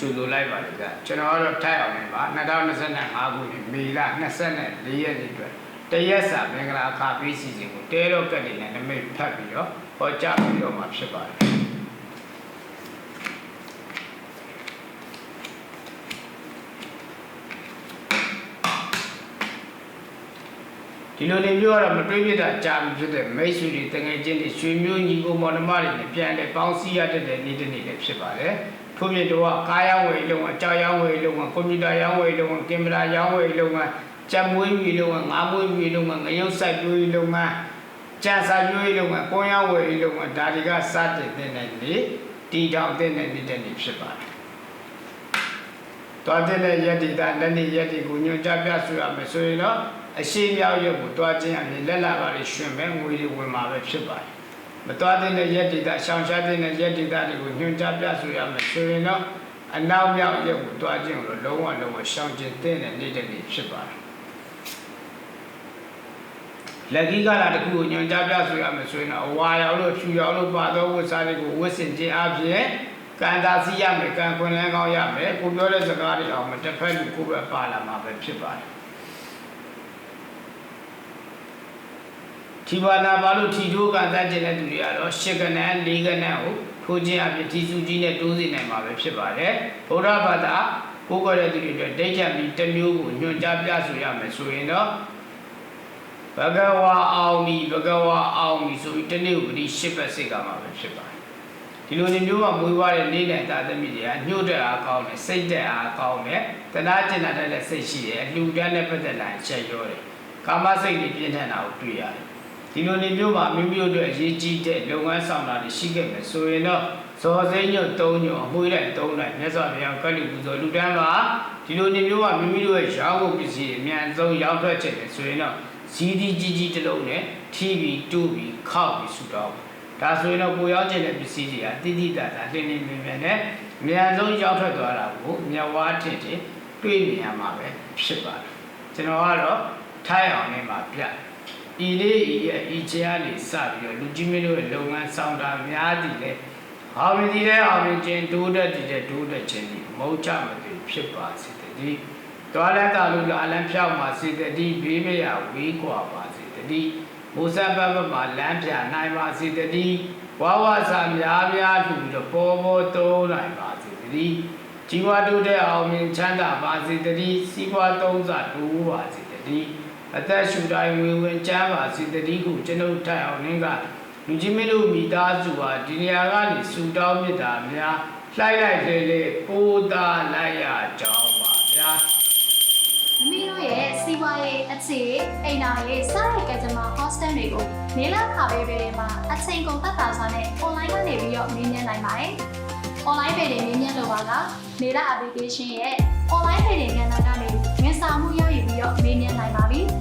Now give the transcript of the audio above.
ကြိုဆိုလိုက်ပါတယ်ဗျကျွန်တော်ကတော့ထိုက်အောင်နေပါ2025ခုနှစ်မေလ24ရက်နေ့အတွက်တရက်စာမင်္ဂလာအခါပေးစီစဉ်ကိုတဲတော့ကက်နေနဲ့နမိတ်ဖတ်ပြီးတော့ဟောကြားပြီးတော့မှာဖြစ်ပါတယ်ဒီလိုနေမျိုးကတော့မတွေးပြတာကြာပြီဖြစ်တဲ့မိတ်ဆွေတွေတငယ်ချင်းတွေရွှေမျိုးညီကိုမောင်နှမတွေနဲ့ပြန်လဲပေါင်းစည်းရတဲ့နေ့တစ်နေ့လည်းဖြစ်ပါတယ်။ ထို့ပြင်တော့ကားရောင်းဝယ်လုံးဝကြောက်ရောင်းဝယ်လုံးဝကွန်ပျူတာရောင်းဝယ်လုံးဝကင်မရာရောင်းဝယ်လုံးဝကြက်မွေးမြီလုံးဝငါးမွေးမြီလုံးဝငရုတ်စိုက်ပြိုးလုံးဝကြံစာပြိုးလုံးဝကိုရောင်းဝယ်လုံးဝဒါတွေကစတဲ့တဲ့နေ့တီတောင်တဲ့နေ့တစ်နေ့ဖြစ်ပါတယ်။တော်တဲ့ရက်ဒီတာလက်နေရက်ဒီကိုညွှန်ကြားပြဆိုရမယ်ဆိုရင်တော့အရှိမြောက်ရက်ကိုတွားခြင်းအပြင်လက်လာပါတွေရှင်မဲ့ငွေတွေဝင်มาပဲဖြစ်ပါတယ် မတွားတဲ့ရက်ဒီတာရှောင်ရှားတဲ့ရက်ဒီတာတွေကိုညွှန်ကြားပြဆိုရမယ်ဆိုရင်တော့အနောက်မြောက်ရက်ကိုတွားခြင်းကိုလုံးဝလုံးဝရှောင်ကျင်တဲ့နေတဲ့နေ့ဖြစ်ပါတယ်လက်ကြီးကလာတစ်ခုကိုညွှန်ကြားပြဆိုရမယ်ဆိုရင်တော့အဝါရောက်လို့ဖြူရောက်လို့ပါသောဝတ်စားတွေကိုဝတ်ဆင်ခြင်းအပြင်ကံတာစီရမယ်ကံခွင်လန်းကောင်းရမယ်ကိုပြောတဲ့စကားတွေအောင်မတစ်ဖက်လူကိုပဲပါလာမှာပဲဖြစ်ပါတယ် ဒီဘာနာဘာလို့ထီထိုးကတတ်ကျင်တဲ့သူတွေကတော့ရှစ်ကနန်းလေးကနန်းကိုထိုးခြင်းအပြင်ထီစုကြီးနဲ့တိုးစီနိုင်မှာပဲဖြစ်ပါတယ်ဗုဒ္ဓဘာသာကိုယ်ကိုယ်တဲ့သူတွေအတွက်ဒိဋ္ဌံပြီးတစ်မျိုးကိုညွှန်ကြားပြဆိုရမယ်ဆိုရင်တော့ဘဂဝါအောင်မီဘဂဝါအောင်မီဆိုပြီးတနေ့ကိုဒီရှစ်ပတ်စိတ်ကမှာပဲဖြစ်ပါတယ်ဒီလိုနေမျိုးမှာမွေးွားတဲ့နေ့နဲ့တာသမီတွေကညှို့တဲ့အားကောင်းတယ်စိတ်တဲ့အားကောင်းတယ်တနာကျင်တာတဲ့စိတ်ရှိတယ်အလှူဒန်းနဲ့ပတ်သက်လာရင်ချက်ရောတယ်ကာမစိတ်တွေပြင်းထန်တာကိုတွေ့ရတယ် ဒီလိုနေမျိုးမှာမိမိတို့အတွက်အရေးကြီးတဲ့လုပ်ငန်းဆောင်တာတွေရှိခဲ့မယ်ဆိုရင်တော့ဇော်စိမ့်ညွတ်၃ညွတ်အမွှေးလိုက်၃လိုက်မြတ်စွာဘုရားကတ်လူပူဇော်လူတန်းမှာဒီလိုနေမျိုးမှာမိမိတို့ရဲ့ရောင်းကုန်ပစ္စည်းတွေအမြန်ဆုံးရောင်းထွက်ချင်တယ်ဆိုရင်တော့ဇီးဒီကြီးကြီးတစ်လုံးနဲ့ထိပြီးတူးပြီးခောက်ပြီးဆူတော့ဒါဆိုရင်တော့ကိုရောက်ချင်တဲ့ပစ္စည်းတွေကတိတိတတ်တာလင်းလင်းမြင်မြင်နဲ့အမြန်ဆုံးရောက်ထွက်သွားတာကိုမြတ်ဝါထင်ထင်တွေ့မြင်ရမှာပဲဖြစ်ပါတယ်ကျွန်တော်ကတော့ထိုင်အောင်နေမှာပြတ် ဤလေးဤရဲ့ဤချာလေးစပြီးတော့လူကြီးမင်းတို့ရဲ့လုပ်ငန်းဆောင်တာများသည်လေအာမင်းဒီတဲ့အာမင်းချင်းဒိုးတဲ့တည်တဲ့ဒိုးတဲ့ချင်းဒီမဟုတ်ကြမသိဖြစ်ပါစေတည်းတော်လည်းတာလို့လာလန်းဖြောက်ပါစေတည်းဘေးမရဝေးကွာပါစေတည်းမိုးစပ်ပတ်ပတ်မှာလမ်းပြနိုင်ပါစေတည်းဝါဝစာများများထူပြီးတော့ပေါ်ပေါ်တုံးနိုင်ပါစေတည်းជីវတုတဲ့အောင်မြင်ချမ်းသာပါစေတည်းစီးပွားသုံးစားတိုးပါစေတည်း အသက်ရှူတိုင်းဝင်ဝင်ချမ်းပါစေတည်းကိုကျွန်ုပ်ထိုင်အောင်နင်းကလူကြီးမင်းတို့မိသားစုဟာဒီနေရာကနေဆူတောင်းမြတ်တာများလှိုက်လိုက်လေလေပိုးသားလိုက်ရကြောင်းပါဗျာမမီတို့ရဲ့စီးပွားရေးအခြေအိမ်တော်ရေးစားရကကြမ hostel တွေကိုနေလာခါပေးပေးတွေမှာအချိန်ကုန်သက်သာစွာနဲ့ online ကနေပြီးတော့မြင်းမြန်းနိုင်ပါတယ်။ online ပေတွေမြင်းမြန်းလိုပါကနေလာ application ရဲ့ online ပေတွေကဏ္ဍကနေဝန်ဆောင်မှုရယူပြီးတော့မြင်းမြန်းနိုင်ပါပြီ။